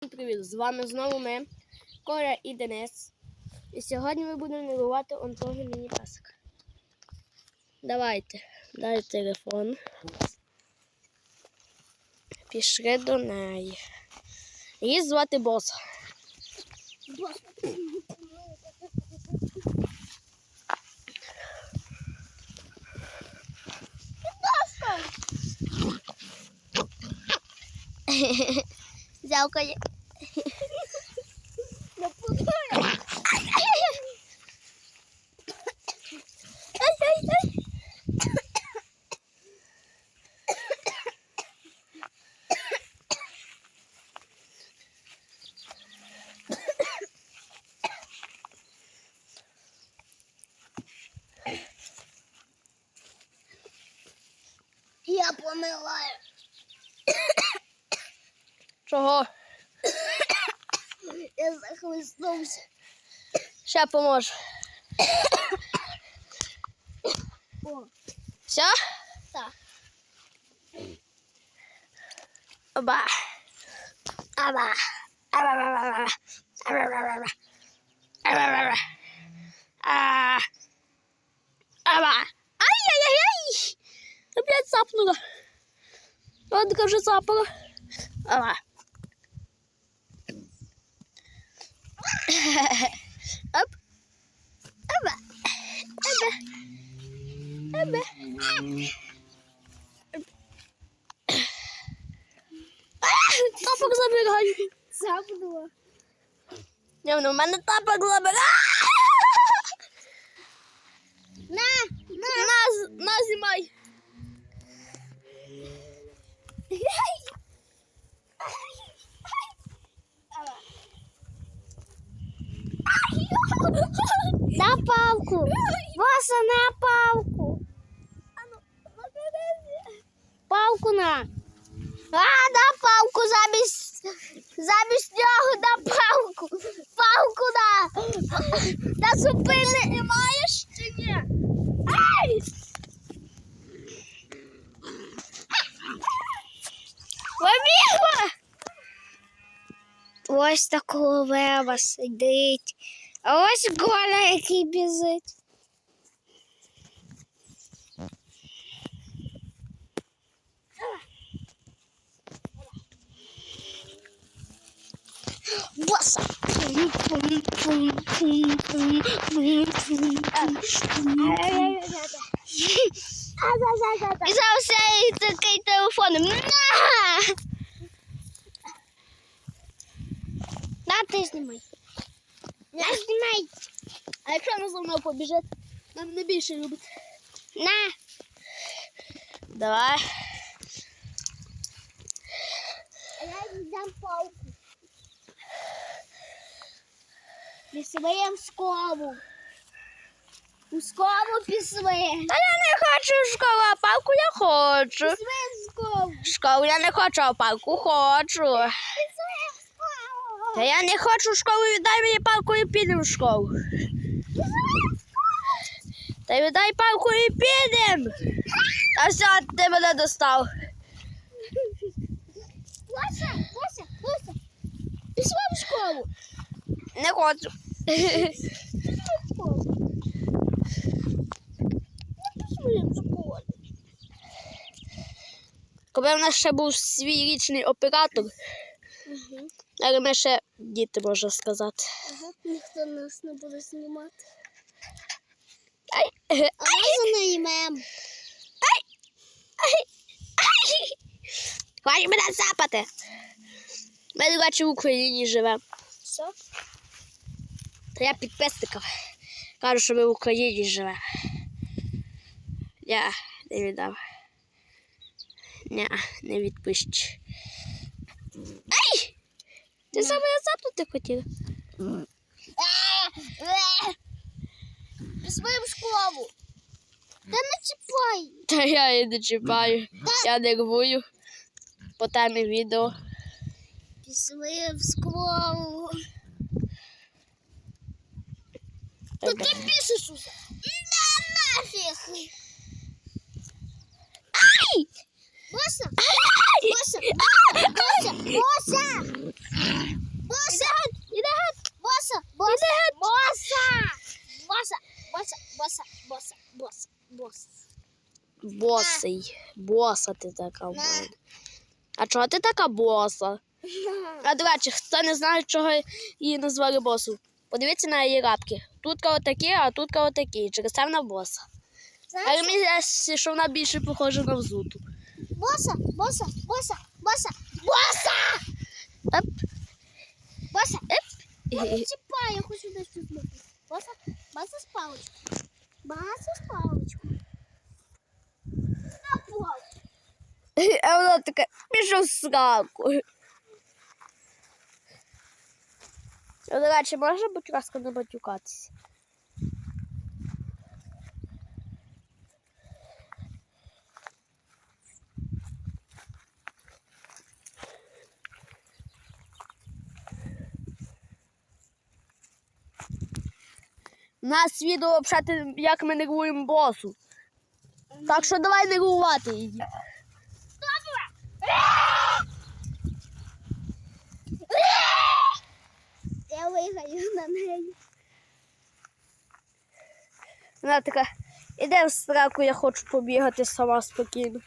Всім Привіт! З вами знову ми, Коля і Денис. І сьогодні ми будемо милувати он того міні-песика. Давайте, дай телефон. Пішли до неї. Її звати Боса. Зявкає. Я помилаю. Чого? Я захлиснувся. Ще поможу. О, Все? так. Оба. Аба. Аба-ба-ба-ба. Аба-ба-ба-ба. Аба-ба-ба. А. Аба. Ай-яй-яй-яй. Опять цапнула. Ладно, вже цапала. Аба. Оп. Аба. Аба. Аба. Тапок забираю. Запнула. Не, ну, в мене тапок забирає. На, на. На, на знімай. На палку. Васа, на палку. Палку на. А, на палку замість, замість нього на палку. Палку на. На зупини. Не маєш чи ні? Ай! Побігла! Ось такого лева сидить. А ось Коля, який біжить. І зараз я такий телефон. На! На, ти знімай. На, знімай. А якщо вона за мною побіжить, нам не більше любить. На. Давай. Пісваєм в школу. У школу пісваєм. Та я не хочу в школу, а палку я хочу. В школу. Школу я не хочу, а палку хочу. В школу. Та я не хочу в школу, віддай мені палку і підемо в школу. Та віддай палку і підемо. А все, ти мене достав. Вася, Вася, Вася. Пісваєм в школу. Не хочу. Коли в нас ще був свій річний оператор, але ми ще діти, можна сказати. Ага, ніхто нас не буде знімати. А ми знімемо. Хватить мене запати. Ми, до речі, в Україні живемо. Що? Та я підписникам кажу, що ми в Україні живемо. Я не віддам. Ня, не відпущу. Ай! Ти саме запнути хотіла? Пісваєм школу. Та не чіпай. Та я її не чіпаю. Я нервую по темі відео. Пішли в школу. Добре. ти пишеш усе. На нафіг. Ай! Боса! Боса! Боса! Боса! Боса! Геть! Боса! Боса! Боса! Боса! Боса! Боса! Боса! Боса! Боса! Босий. Боса ти така. А чого ти така боса? А до речі, хто не знає, чого її назвали босу? Подивіться на її лапки. Тут отакі, а тут отакі. Через це вона боса. Знаєш, мені здається, що вона більше похожа на взуту. боса! Боса! Боса! Боса! Боса! Оп. Боса! Не чіпай, я хочу десь тут. Боса! Боса з паличкою. Боса з паличкою. На пол. А вона така, пішов в сраку. А, До речі, можна, будь ласка, не матюкатися? У нас відео як ми нервуємо босу. Так що давай нервувати її. Я виграю на неї. Вона така, іде в сраку, я хочу побігати сама спокійно.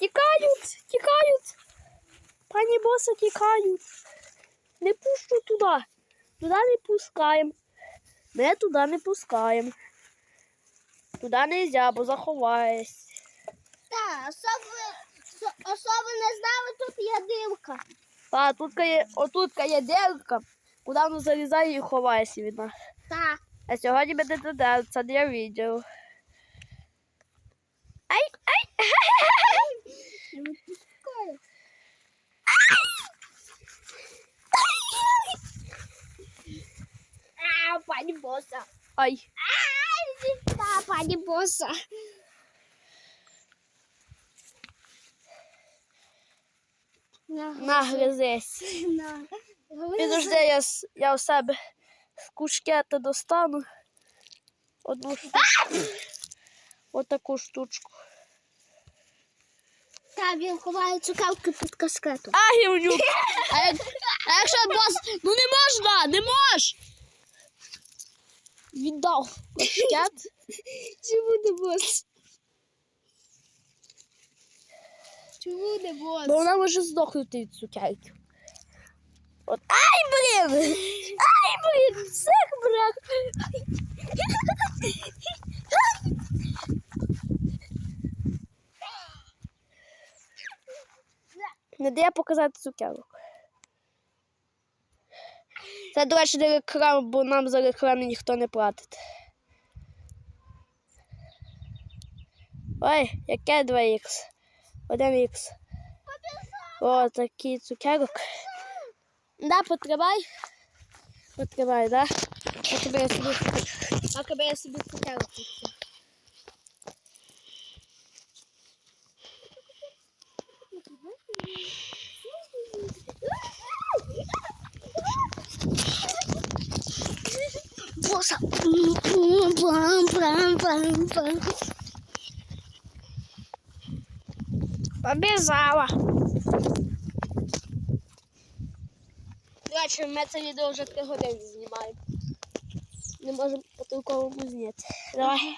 Тікають, тікають. Пані боса тікають. Не пущу туди. Туди не пускаємо. Ми туди не пускаємо. Туди не можна, бо заховаєшся. Так, особи, со- особи не знали, тут є дивка. А тут є, отут є дірка, куди воно залізає і ховається від нас. Так. А сьогодні буде це для відео. Ай, ай! А, пані боса. Ай. Та, пані боса. Нагризись. На. Підожди, я, я у себе з кушкета достану. Одну штучку. Отаку штучку. Та, він ховає цукавки під каскетом. А, гівнюк! А, як, а якщо бос... Ну не можна, не мож! Віддав кушкет. Чому не бос? Чому не бос? Бо вона може здохнути від цукерки. От. Ай, блін! Ай, блін! Цех брак! Не дає показати цукерок. Це, до речі, не реклама, бо нам за рекламу ніхто не платить. Ой, яке 2х? Ô, Demix. Ó, tá aqui, tu quer? Dá para o trabalho? Para o trabalho, dá? Acabei a subir. Acabei a subir pro carro. Nossa! Pam, pam, pam, pam, pam. До речі, ми це відео вже три години знімаємо. Не можемо по толковому зняти. Давай.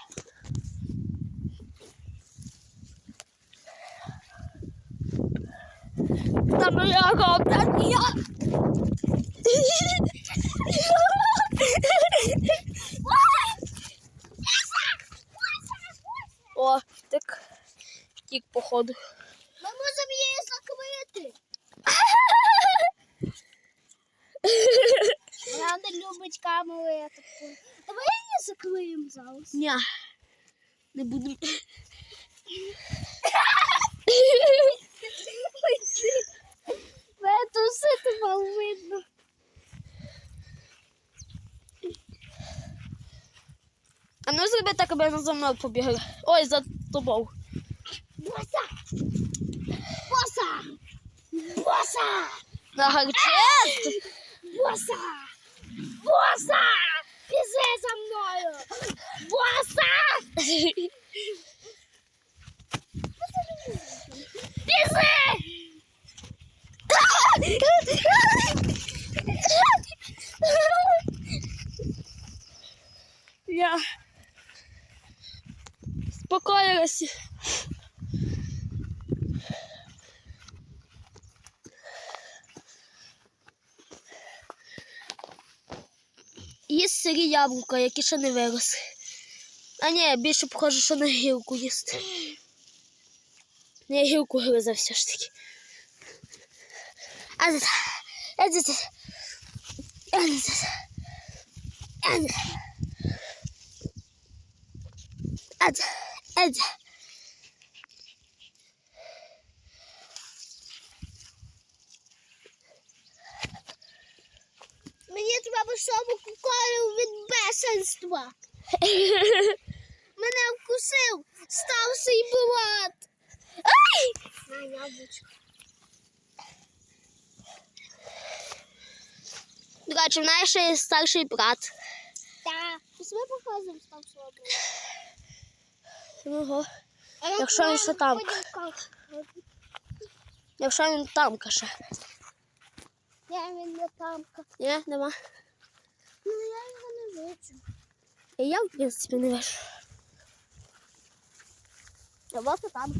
Там Та моя компанія. О, так. Втік, походу. Ми можемо її закрити. Вона не любить камеру. Я таку. Давай її закриємо зараз. Ня. Не будемо. Це все тебе видно. А ну зроби так, аби вона за мною побігла. Ой, за тобою. Боса! Боса! Боса! На гарчет. Боса! Боса! Бізи за мною! Боса! Бізи! Я спокоїлася. Сирі яблука, які ще не виросли. А ні, більше похоже, що на гілку їсти. Не гілку гриза все ж таки. А це. А це. А це. А це. Ed, Ed. Мені шову куколю від бешенства. Мене вкусив, стався і булат. Ай! На яблучко. До речі, в неї ще є старший брат. Так. Ми показуємо ставшого Ого. Якщо він ще там. Якщо він там каже. Я він не тамка. Ні, нема. Ну я його не бачу. І я, в принципі, не вижу. А вот і там.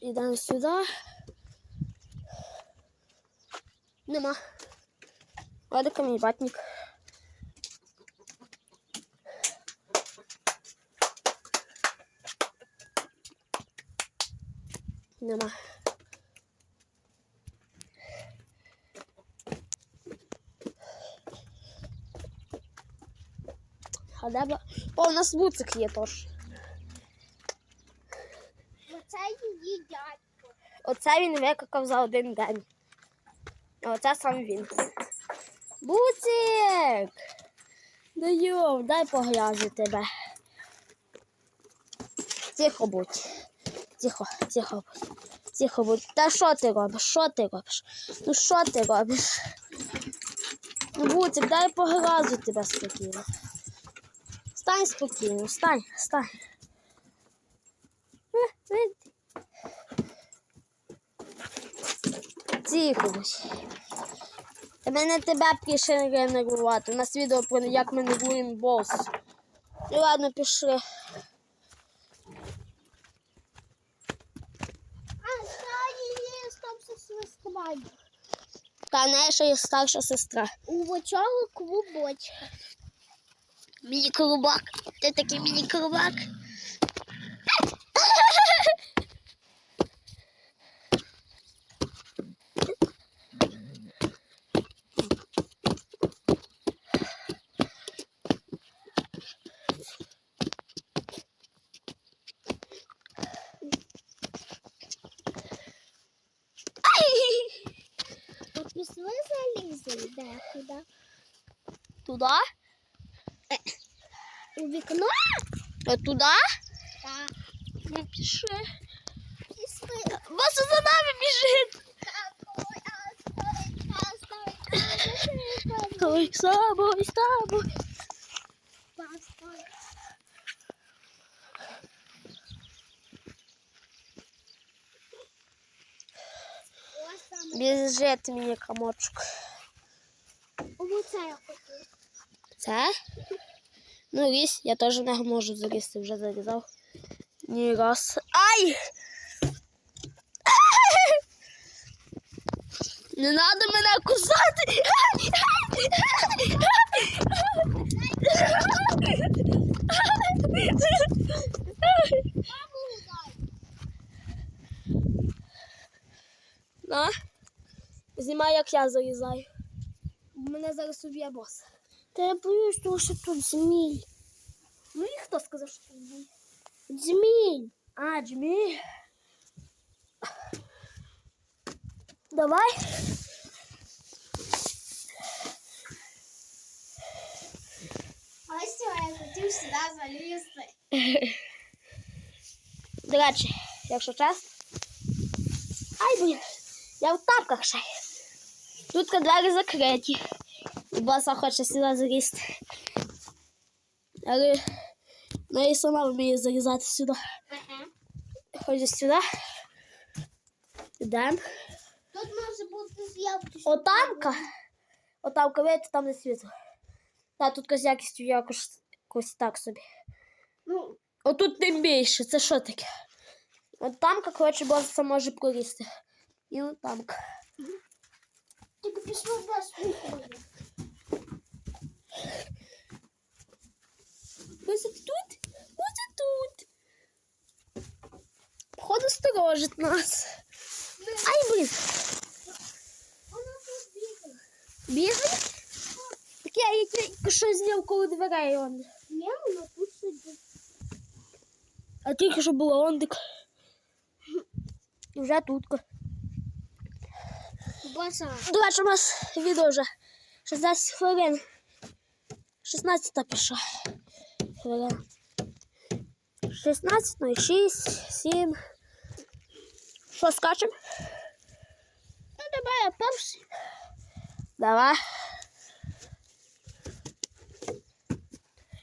Ідемо сюди. Нема. Ладно, камінь ватник. Нема. А де б... О, у нас вуцик є теж. Оце її дядько. Оце він викакав за один день. А оце сам він. Буцик! Да йо, дай погрязу тебе. Тихо будь. Тихо, тихо будь. Тихо будь. Та що ти робиш? Що ти робиш? Ну що ти робиш? Ну, Буцик, дай погрозу тебе спокійно. Стань спокійно, стань, стань. Е, е, Тихо. будь. Та мене тебе пішли нервувати. У нас відео про як ми нервуємо бос. Ну ладно, пішли. Та в неї ще є старша сестра. У цього клубочка. Міні-клубак. Ти такий міні-клубак. От пішли залізли декуди. Туди? У вікно? А туди? Так. Ну, пішли. Пішли. Вас за нами біжить. Ой, з тобою, з тобою. Біжить мені комочок. Оце я хотів. Це? Ну, лізь, я теж в нього можу залізти, вже залізав. Ні раз. Ай! Не треба мене кусати. На. Знімай, як я залізаю. Мене зараз уб'є бос. Та я боюсь, тому що тут змій. Ну і хто сказав, що ти був? Змій. А, змій. Давай. Ось я хотів сюди залізти. До речі, якщо чесно. Ай, блін. Я в тапках ще. Тут двері закриті. І боса хоче сюди залізти. Але вона і сама вміє залізати сюди. Ходить сюди. Йдемо. Тут може бути з'явки. Отамка. Отамка, видите, там не світло. Та тут з якістю якось, якось так собі. Ну, Отут тим більше. Це що таке? От тамка, коротше, боса може пролізти. І от тамка. тільки пішло без виходу. Ось тут, ось тут. Походу сторожить нас. Ай, блін. Вона тут бігає. Бігає? Так я її тільки що зняв коло дверей он. Ні, вона тут сидить. А тільки що була ондик. І вже тутка. Баса. До речі, у нас відео вже 16 хвилин. 16 пішла. Хвилин. 16, ну і 6, 7. Що скачемо? Ну, давай я перший. Давай.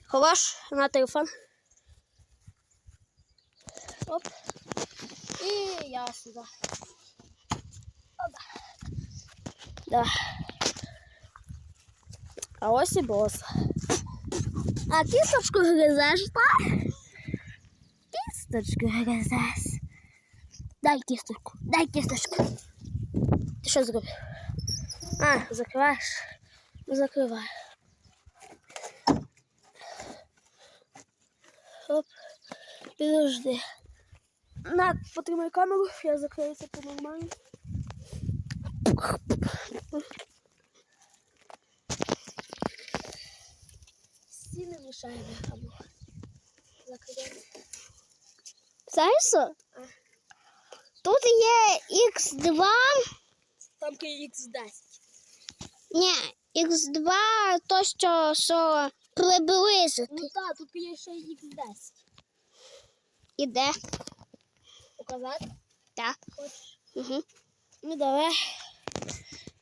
Ховаш на телефон. Оп. І я сюди. Опа. Давай. А ось і бос. А кісточку гризеш, так? Кісточку гризеш. Дай кісточку, дай кісточку. Ти що зробив? А, закриваєш? Закривай. Оп. Підожди. На, потримай камеру, я закрию це по-нормально. Стіни мішаємо або. Знаєш що? Тут є Х2. Там X10. Ні, Х2 то, що, що приблизити. Ну так, тут є ще X10. Іде. Показати? Так. Хочеш? Угу. Ну давай.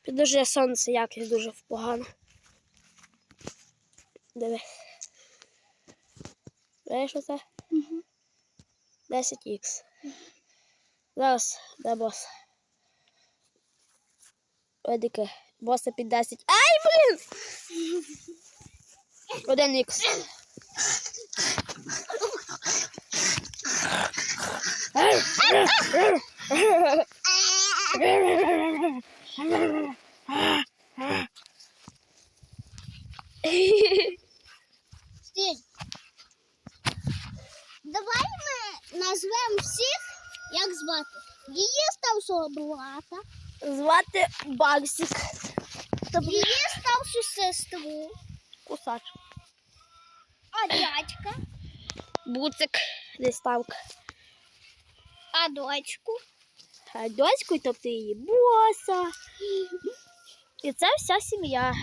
Підожди сонце якось дуже погано. Диви. Знаєш, що це? Угу. 10х. Зараз де бос. Одики. Боса під 10. Ай, блін! 1х. Брата, Звати Багсік. її старшу сестру, Кусач. а дядька, Буцик. Десь ставка. а дочку. А дочку, тобто її боса. І це вся сім'я.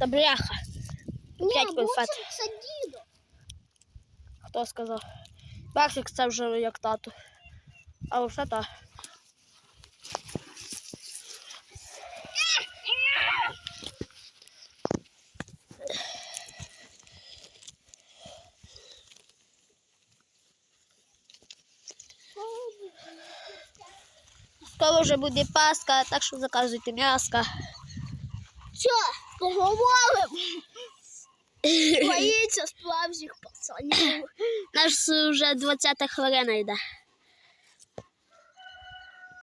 Та бляха. П'ять конфет. це дідо. Хто сказав? Баксик це вже як тато. А вже та. Скоро вже буде паска, так що заказуйте м'яска. Що, поговоримо? Боїться справжніх пацанів. Наш вже 20 хвилина йде.